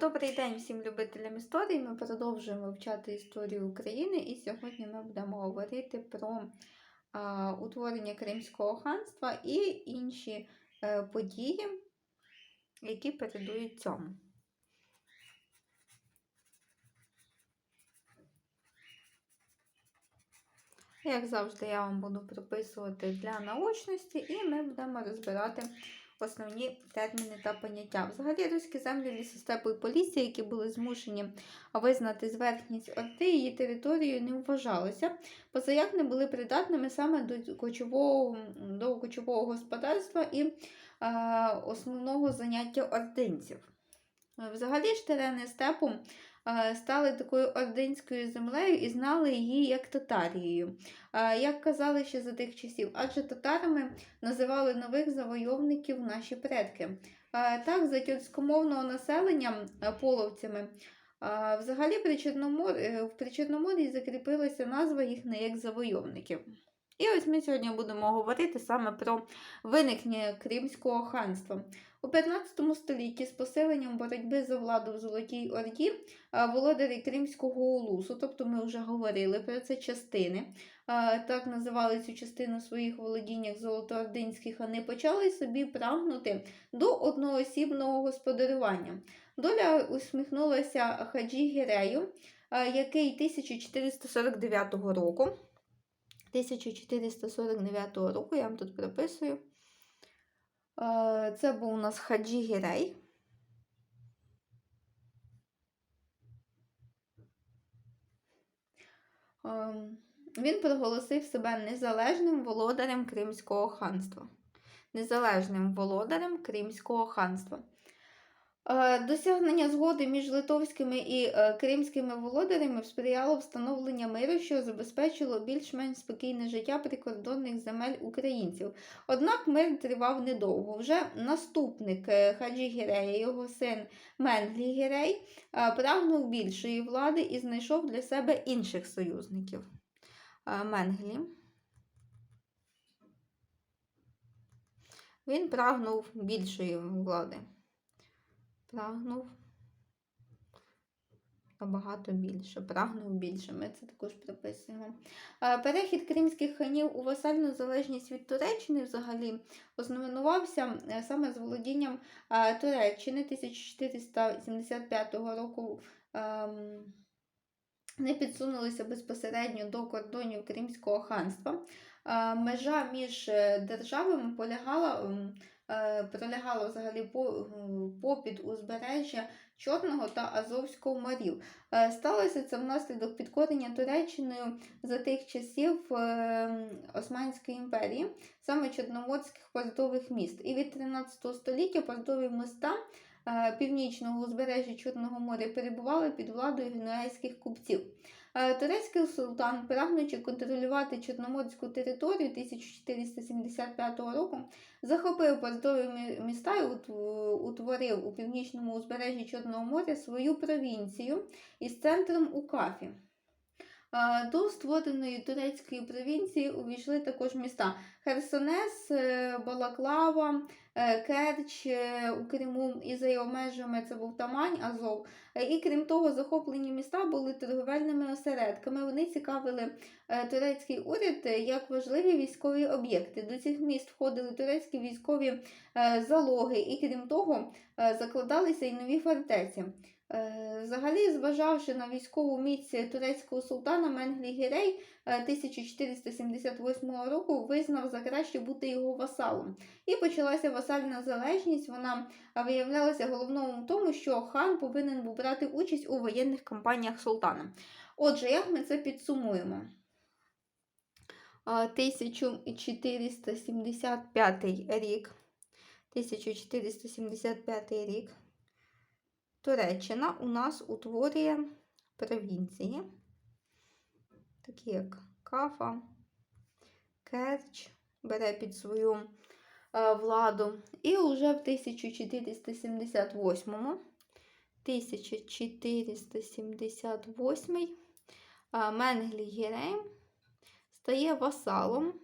Добрий день всім любителям історії. Ми продовжуємо вивчати історію України, і сьогодні ми будемо говорити про а, утворення Кримського ханства і інші е, події, які передують цьому. Як завжди, я вам буду прописувати для наочності, і ми будемо розбирати основні терміни та поняття. Взагалі, руські землі лісостепу і полісся, які були змушені визнати зверхність Орди, її територією не вважалися, позаяк не були придатними саме до кочового, до кочового господарства і е, основного заняття ординців. Взагалі ж терени степу стали такою ординською землею і знали її як татарією. Е, Як казали ще за тих часів, адже татарами називали нових завойовників наші предки. Е, Так, за тюркськомовного населення е, половцями. е, Взагалі при Чорномор... е, в Причорномор'ї закріпилася назва їх не як завойовників. І ось ми сьогодні будемо говорити саме про виникнення Кримського ханства. У 15 столітті з посиленням боротьби за владу в Золотій Орді володарі Кримського улусу, тобто ми вже говорили про це частини, так називали цю частину своїх володіннях золотоординських, не почали собі прагнути до одноосібного господарювання. Доля усміхнулася Хаджі Гірею, який 1449 року. 1449 року, я вам тут прописую. Е, Це був у нас Хаджі Гірей. Ем, Він проголосив себе незалежним володарем Кримського ханства. Незалежним володарем Кримського ханства. Е, Досягнення згоди між литовськими і е, кримськими володарями сприяло встановленню миру, що забезпечило більш-менш спокійне життя прикордонних земель українців. Однак мир тривав недовго. Вже наступник е, Хаджі Гірея, його син Менглі Гірей, прагнув більшої влади і знайшов для себе інших союзників. Менглі. Він прагнув більшої влади прагнув набагато більше, прагнув більше. Ми це також приписуємо. Е, Перехід кримських ханів у васальну залежність від Туреччини взагалі ознаменувався е, саме з володінням е, Туреччини 1475 року. ем, Не підсунулися безпосередньо до кордонів Кримського ханства. Межа між державами полягала м, е, пролягало взагалі по, попід узбережжя Чорного та Азовського морів. Е, Сталося це внаслідок підкорення Туреччиною за тих часів е, Османської імперії, саме чорноморських портових міст. І від 13 століття портові міста е, північного узбережжя Чорного моря перебували під владою генуейських купців. Е, Турецький султан, прагнучи контролювати Чорноморську територію 1475 року, захопив портові мі- міста і ут- утворив у північному узбережжі Чорного моря свою провінцію із центром у Кафі. До створеної турецької провінції увійшли також міста Херсонес, е, Балаклава, е, Керч е, у Криму і за його межами це був Тамань, Азов. І крім того, захоплені міста були торговельними осередками. Вони цікавили турецький уряд як важливі військові об'єкти. До цих міст входили турецькі військові залоги, і крім того, закладалися й нові фортеці. Е, Взагалі, зважавши на військову міць турецького султана Менглі Гірей е, 1478 року, визнав за краще бути його васалом. І почалася васальна залежність. Вона е, виявлялася головному в тому, що хан повинен був брати участь у воєнних кампаніях султана. Отже, як ми це підсумуємо? Е, 1475 рік. 1475 рік. Туреччина у нас утворює провінції, такі як Кафа, Керч, бере під свою е, владу. І вже в 1478 1478 е, Менглі Гірей стає васалом,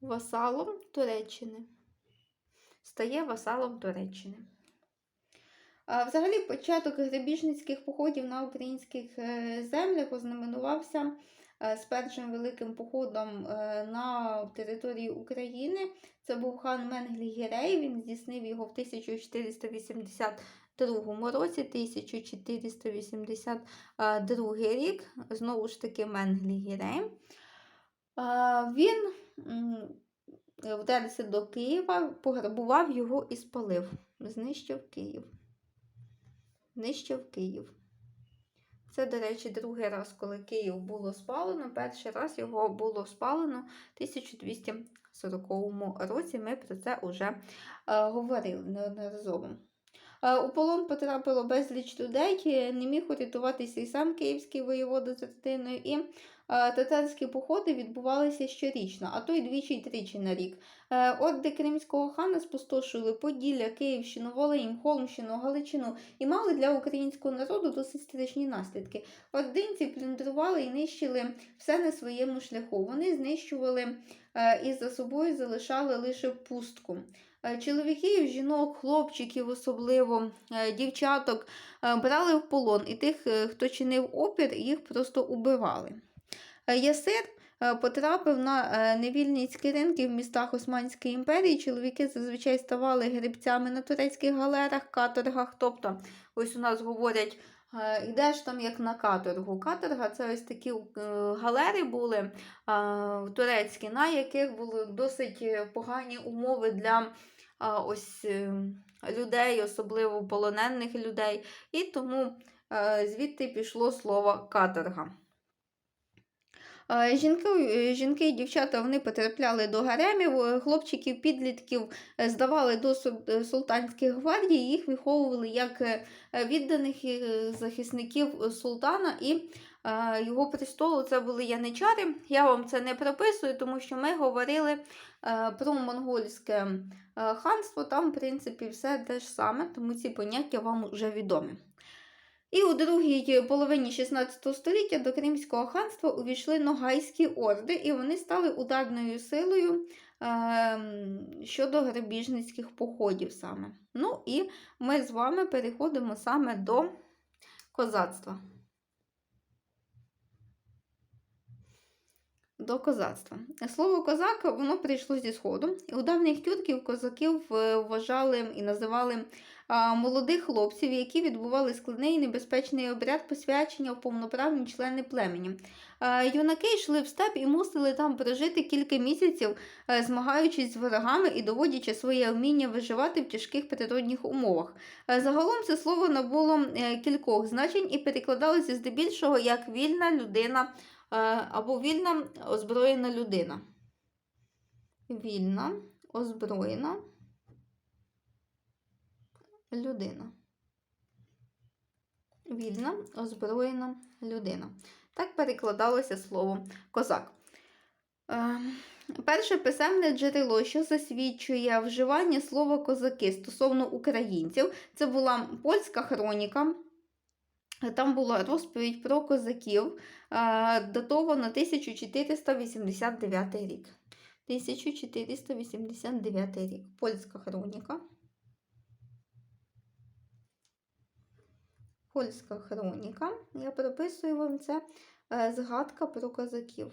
васалом Туреччини. Стає васалом Туреччини. Взагалі, початок грабіжницьких походів на українських е, землях ознаменувався е, з першим великим походом е, на території України. Це був хан Менглі Гірей. Він здійснив його в 1482 році, 1482 рік. Знову ж таки, Менглі Гірей. Він вдерся до Києва, пограбував його і спалив. Знищив Київ. Знищив Київ. Це, до речі, другий раз, коли Київ було спалено. Перший раз його було спалено в 1240 році. Ми про це вже е, говорили неодноразово. Е, у полон потрапило безліч людей, е, не міг урятуватися і сам київський воєвода з родиною, татарські походи відбувалися щорічно, а то й двічі й тричі на рік. Е, Орди кримського хана спустошили Поділля, Київщину, Волинь, Холмщину, Галичину і мали для українського народу досить страшні наслідки. Ординці плюндрували і нищили все на своєму шляху. Вони знищували е, і за собою залишали лише пустку. Е, Чоловіків, жінок, хлопчиків, особливо е, дівчаток е, брали в полон, і тих, е, хто чинив опір, їх просто убивали. Е, Ясир е, потрапив на е, невільницькі ринки в містах Османської імперії. Чоловіки зазвичай ставали гребцями на турецьких галерах, каторгах. Тобто, ось у нас говорять. е, Йдеш там як на каторгу. Каторга це ось такі е, галери були е, турецькі, на яких були досить е, погані умови для ось е, людей, особливо полонених людей, і тому е, звідти пішло слово каторга. Е, Жінки, е, жінки і дівчата вони потрапляли до гаремів, е, хлопчиків, підлітків здавали до султанських гвардій, їх виховували як відданих захисників султана і його престолу. Це були яничари. Я вам це не прописую, тому що ми говорили про монгольське ханство. Там, в принципі, все те ж саме, тому ці поняття вам вже відомі. І у другій половині 16 століття до Кримського ханства увійшли ногайські орди, і вони стали ударною силою ем, щодо грабіжницьких походів саме. Ну і ми з вами переходимо саме до козацтва. До козацтва. Слово козак воно прийшло зі сходу. І у давніх тюрків козаків е, вважали і називали молодих хлопців, які відбували складний і небезпечний обряд посвячення в повноправні члени племені. Юнаки йшли в степ і мусили там прожити кілька місяців, змагаючись з ворогами і доводячи своє вміння виживати в тяжких природних умовах. Загалом це слово набуло е, кількох значень і перекладалося здебільшого як вільна людина або вільна озброєна людина. Вільна озброєна людина. Вільна озброєна людина. Так перекладалося слово козак. Е, Перше писемне джерело, що засвідчує вживання слова козаки стосовно українців, це була польська хроніка. Там була розповідь про козаків, е, датована 1489 рік. 1489 рік. Польська хроніка. Польська хроніка. Я прописую вам це е, згадка про козаків.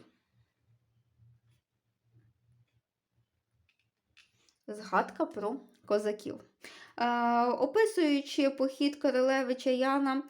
Згадка про козаків. Е, описуючи похід Королевича Яна е,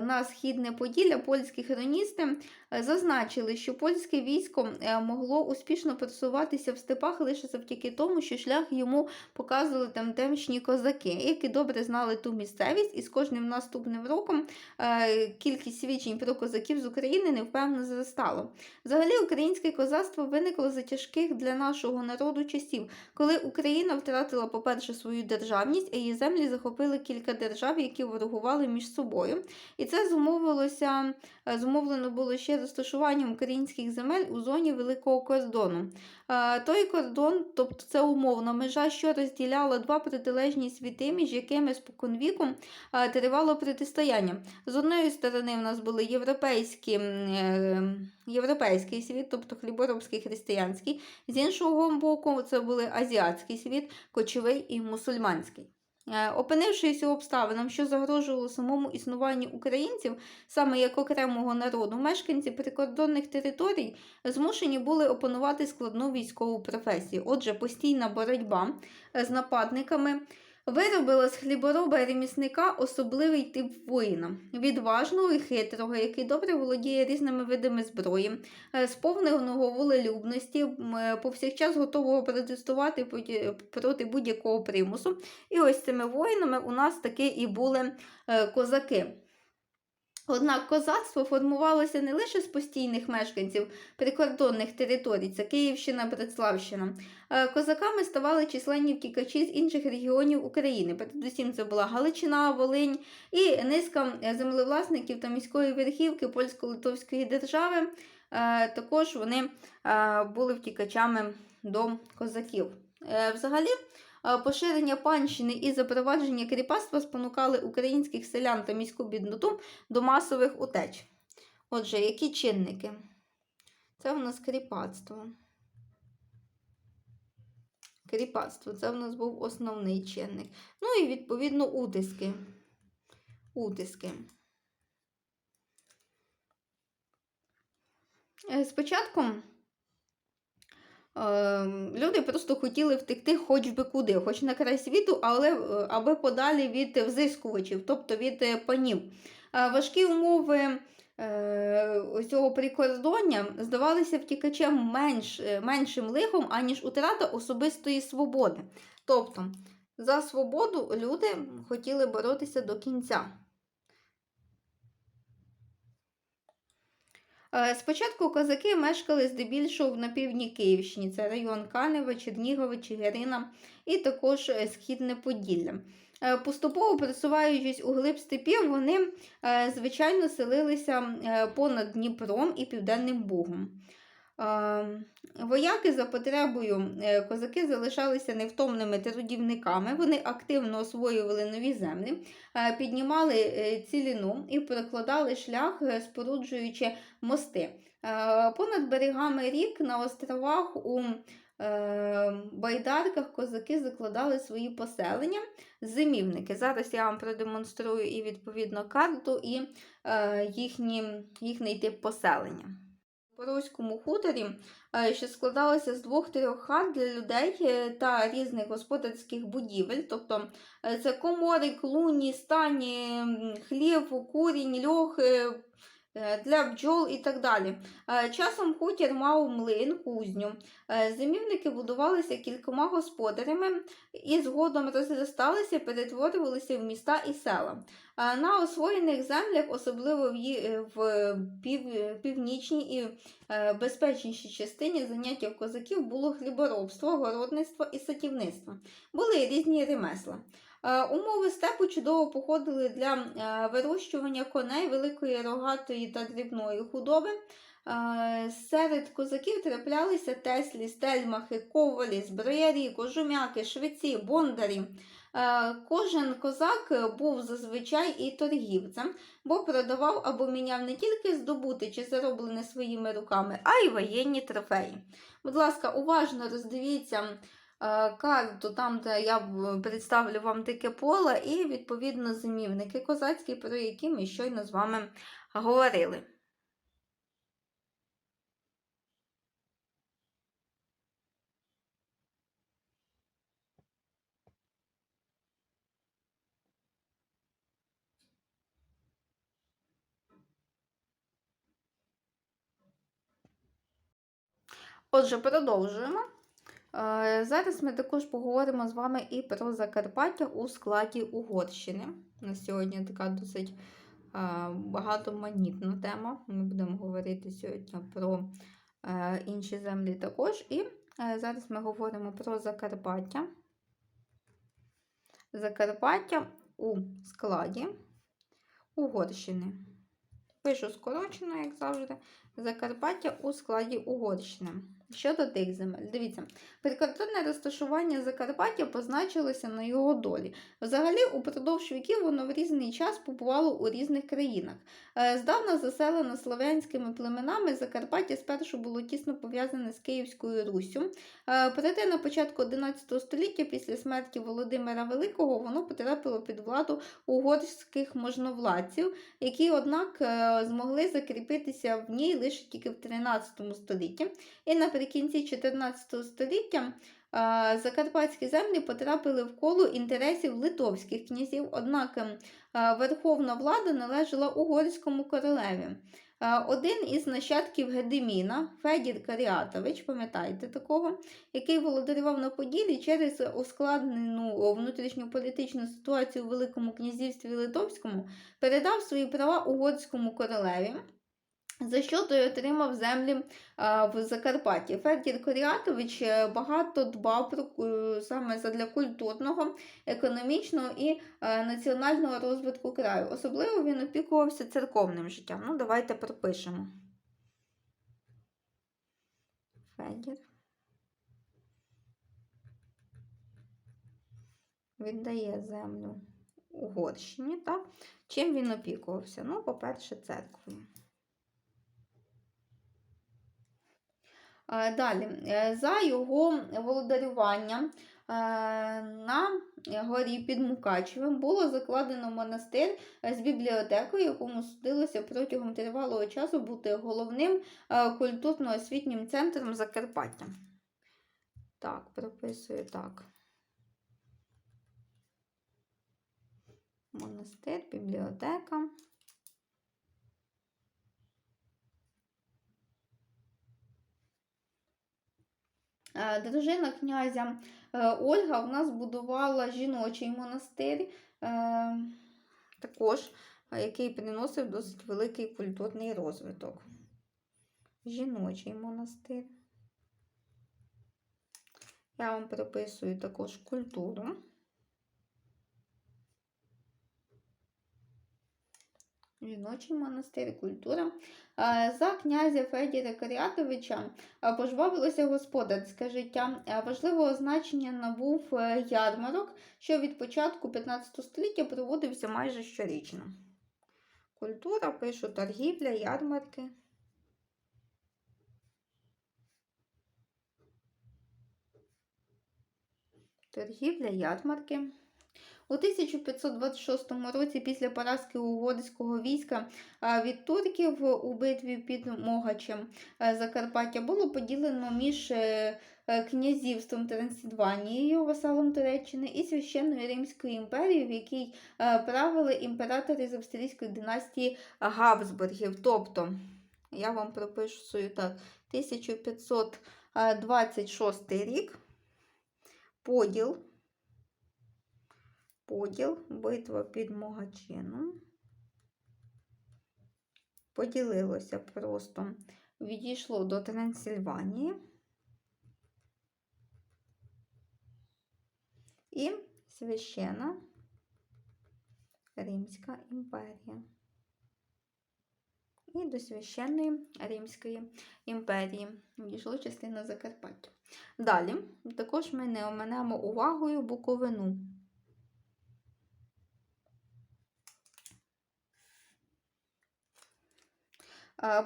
на східне Поділля, польські хроністи зазначили, що польське військо е, могло успішно просуватися в степах лише завдяки тому, що шлях йому показували тамтешні козаки, які добре знали ту місцевість, і з кожним наступним роком е, кількість свідчень про козаків з України невпевно зростало. Взагалі, українське козацтво виникло за тяжких для нашого народу часів, коли Україна втратила, по-перше, свою державність, а її землі захопили кілька держав, які ворогували між собою. І це зумовилося, е, зумовлено було ще розташуванням українських земель у зоні Великого кордону. Е, Той кордон, тобто це умовна межа, що розділяла два протилежні світи, між якими споконвіком е, тривало протистояння. З одної сторони, в нас були європейські, е, європейський світ, тобто хліборобський християнський, з іншого боку, це були азіатський світ, кочовий і мусульманський. Е, Опинившись у обставинам, що загрожувало самому існуванню українців, саме як окремого народу, мешканці прикордонних територій змушені були опанувати складну військову професію. Отже, постійна боротьба е, з нападниками виробила з хлібороба ремісника особливий тип воїна, відважного і хитрого, який добре володіє різними видами зброї, е, сповненого волелюбності, е, повсякчас готового протестувати проти- будь-якого примусу. І ось цими воїнами у нас таки і були е, козаки. Однак козацтво формувалося не лише з постійних мешканців прикордонних територій, це Київщина, Братславщина. Е, Козаками ставали численні втікачі з інших регіонів України. Передусім це була Галичина, Волинь і низка е, землевласників та міської верхівки польсько-литовської держави. Е, Також вони були втікачами до козаків. Взагалі, поширення панщини і запровадження кріпацтва спонукали українських селян та міську бідноту до масових утеч. Отже, які чинники? Це в нас кріпацтво. Кріпацтво це в нас був основний чинник. Ну і відповідно утиски. Утиски. Е, Спочатку е, люди просто хотіли втекти хоч би куди, хоч на край світу, але е, аби подалі від взискувачів, тобто від е, панів. Важкі умови е, цього прикордоння здавалися втікачем менш, меншим лихом, аніж утрата особистої свободи. Тобто, за свободу люди хотіли боротися до кінця. Спочатку козаки мешкали здебільшого на півдні Київщині, це район Канева, Чернігова, Чигирина і також е, Східне Поділля. Е, Поступово просуваючись у глиб степів, вони, е, звичайно, селилися е, понад Дніпром і Південним Бугом. Вояки за потребою е, козаки залишалися невтомними трудівниками, вони активно освоювали нові землі, е, піднімали е, ціліну і прокладали шлях, споруджуючи мости. Понад берегами рік на островах у байдарках козаки закладали свої поселення, зимівники. Зараз я вам продемонструю і відповідно карту, і їхні, їхній тип поселення. У Поруському хуторі, е, що складалося з двох-трьох хат для людей е, та різних господарських будівель, тобто е, це комори, клуні, стані, хлів, курінь, льох е, для бджол і так далі. Е, Часом хутір мав млин, кузню. Е, Зимівники будувалися кількома господарями і згодом розросталися, перетворювалися в міста і села. Е, На освоєних землях, особливо в, е, в пів, північній і е, безпечнішій частині заняття козаків було хліборобство, городництво і садівництво. Були різні ремесла. Е, Умови степу чудово походили для е, вирощування коней, великої рогатої та дрібної худоби. Е, Серед козаків траплялися теслі, стельмахи, ковалі, зброярі, кожумяки, швеці, бондарі. Кожен козак був зазвичай і торгівцем, бо продавав або міняв не тільки здобути чи зароблене своїми руками, а й воєнні трофеї. Будь ласка, уважно роздивіться карту, там, де я представлю вам таке поле, і відповідно зимівники козацькі, про які ми щойно з вами говорили. Отже, продовжуємо. Е, Зараз ми також поговоримо з вами і про Закарпаття у складі Угорщини. На сьогодні така досить е, багатоманітна тема. Ми будемо говорити сьогодні про е, інші землі також. І зараз ми говоримо про Закарпаття. Закарпаття у складі Угорщини. Пишу скорочено, як завжди. Закарпаття у складі Угорщини. Щодо тих земель, дивіться, прикордонне розташування Закарпаття позначилося на його долі. Взагалі, упродовж віків воно в різний час побувало у різних країнах. Е, Здавна заселено слов'янськими племенами, Закарпаття спершу було тісно пов'язане з Київською Руссю. Е, Проте на початку 11 століття, після смерті Володимира Великого, воно потрапило під владу угорських можновладців, які, однак, е, змогли закріпитися в ній лише тільки в 13 столітті. І наприкінці 14 століття закарпатські землі потрапили в коло інтересів литовських князів, однак ем, верховна влада належала угорському королеві. Один із нащадків Гедеміна, Федір Каріатович, пам'ятаєте такого, який володарював на Поділі через ускладнену внутрішньополітичну ситуацію у Великому князівстві Литовському, передав свої права угорському королеві. За що той отримав землі в Закарпатті. Федір Коріатович е, багато дбав про саме задля культурного, економічного і е, національного розвитку краю. Особливо він опікувався церковним життям. Ну, давайте пропишемо. Федір. Віддає землю Угорщині, так? Чим він опікувався? Ну, по-перше, церквою. Далі, е, за його володарювання е, на горі під Мукачевим було закладено монастир з бібліотекою, якому судилося протягом тривалого часу бути головним культурно-освітнім центром Закарпаття. Так, прописую так. Монастир, бібліотека. Дружина князя е, Ольга у нас будувала жіночий монастир, е, також який приносив досить великий культурний розвиток. Жіночий монастир. Я вам прописую також культуру. Жіночий монастир, культура. За князя Федіра Карятовича пожвавилося господарське життя. Важливого значення набув е, ярмарок, що від початку 15 століття проводився майже щорічно. Культура, пишу торгівля, ярмарки. Торгівля, ярмарки. У 1526 році, після поразки угорського війська від турків у битві під Могачем Закарпаття було поділено між е, е, князівством Трансильванією, васалом Туреччини, і священною Римською імперією, в якій е, правили імператори з австрійської династії Габсбургів. Тобто, я вам пропишу так, 1526 рік поділ поділ, битва під Могачином. Поділилося просто, відійшло до Трансильванії і священа Римська імперія. І до священної Римської імперії відійшло частина Закарпаття. Далі, також ми не оминемо увагою Буковину.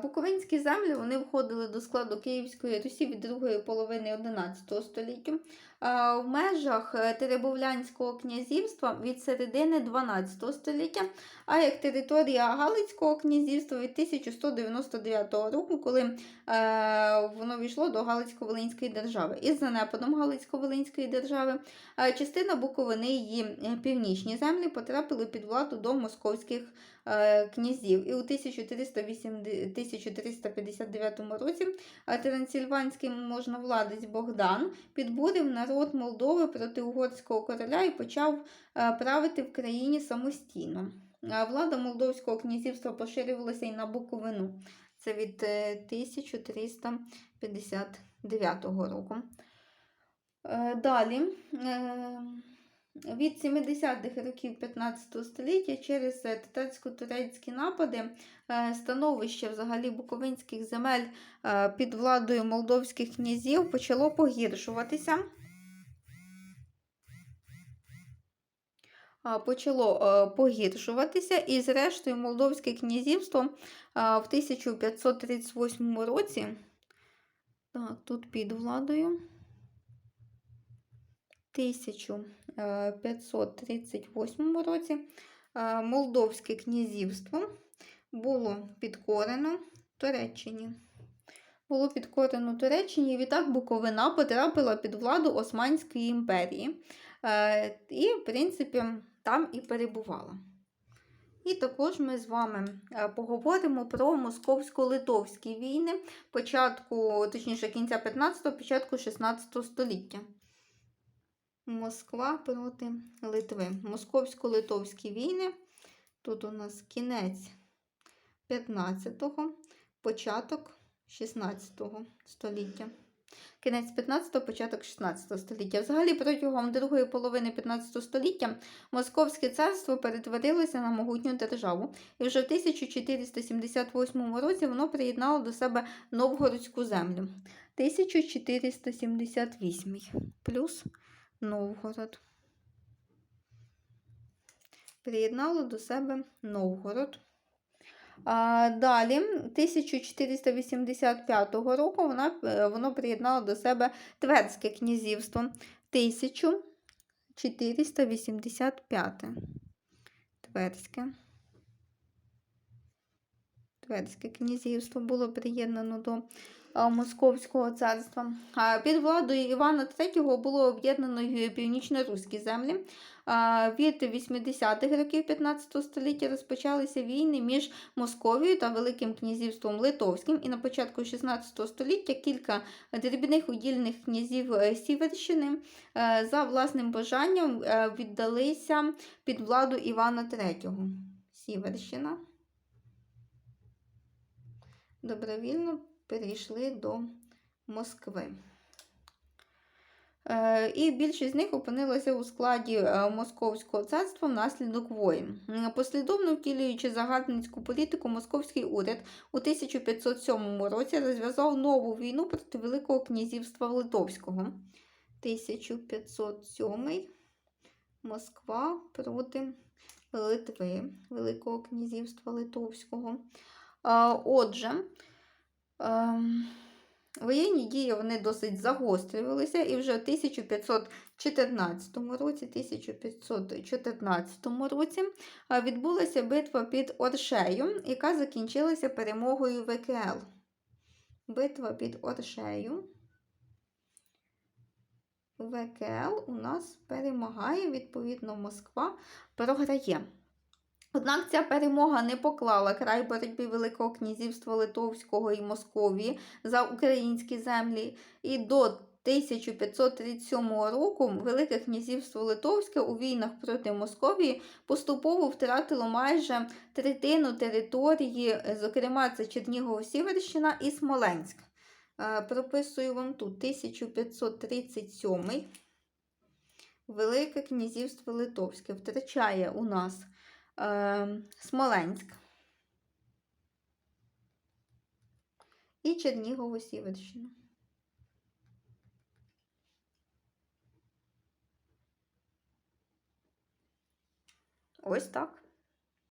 Буковинські землі вони входили до складу Київської Русі від другої половини XI століття. В межах е, Теребовлянського князівства від середини 12 століття, а як територія Галицького князівства від 1199 року, коли е, воно війшло до Галицько-Волинської держави. Із занепадом Галицько-Волинської держави е, частина Буковини її північні землі потрапили під владу до московських князів. І у 1359 році трансильванський можновладець Богдан підбурив народ Молдови проти угорського короля і почав правити в країні самостійно. Влада Молдовського князівства поширювалася і на Буковину. Це від 1359 року. Далі. від 70-х років 15 століття через е, татарсько-турецькі напади е, становище взагалі буковинських земель е, під владою молдовських князів почало погіршуватися. Почало е, погіршуватися, і зрештою Молдовське князівство е, в 1538 році, так, тут під владою. 1538 році е, Молдовське князівство було підкорено Туреччині. Було підкорено Туреччині, і відтак Буковина потрапила під владу Османської імперії. І, в принципі, там і перебувала. І також ми з вами е, поговоримо про московсько-литовські війни початку, точніше, кінця 15-го, початку 16 століття. Москва проти Литви. Московсько-литовські війни. Тут у нас кінець 15-го, початок 16 століття. Кінець 15-го, початок 16 століття. Взагалі, протягом другої половини 15 століття Московське царство перетворилося на могутню державу, і вже в 1478 році воно приєднало до себе Новгородську землю. 1478 плюс Новгород. Приєднало до себе Новгород. Далі, 1485 року вона, е, воно приєднало до себе Тверське князівство. 1485. Тверське. Тверське князівство було приєднано до Московського царства. Під владою Івана III було об'єднано північно-руські землі. Від 80-х років 15 століття розпочалися війни між Московією та Великим князівством Литовським, і на початку 16 століття кілька дрібних удільних князів е, Сіверщини е, за власним бажанням е, віддалися під владу Івана III. Сіверщина. Добровільно перейшли до Москви. Е, І більшість з них опинилася у складі е, Московського царства внаслідок воїн. Е, Послідовно втілюючи загарбницьку політику, московський уряд у 1507 році розв'язав нову війну проти Великого князівства Литовського. 1507 Москва проти Литви, Великого князівства Литовського. Отже, воєнні дії вони досить загострювалися, і вже в 1514 році, 1514 році відбулася битва під Оршею, яка закінчилася перемогою ВКЛ. Битва під Оршею. ВКЛ у нас перемагає, відповідно, Москва програє. Однак ця перемога не поклала край боротьбі Великого князівства Литовського і Московії за українські землі. І до 1537 року Велике князівство Литовське у війнах проти Московії поступово втратило майже третину території, зокрема, це Чернігов-Сіверщина і Смоленськ. Е, Прописую вам тут 1537 Велике князівство Литовське втрачає у нас Смоленськ і Чернігово-Сіверщину. Ось так.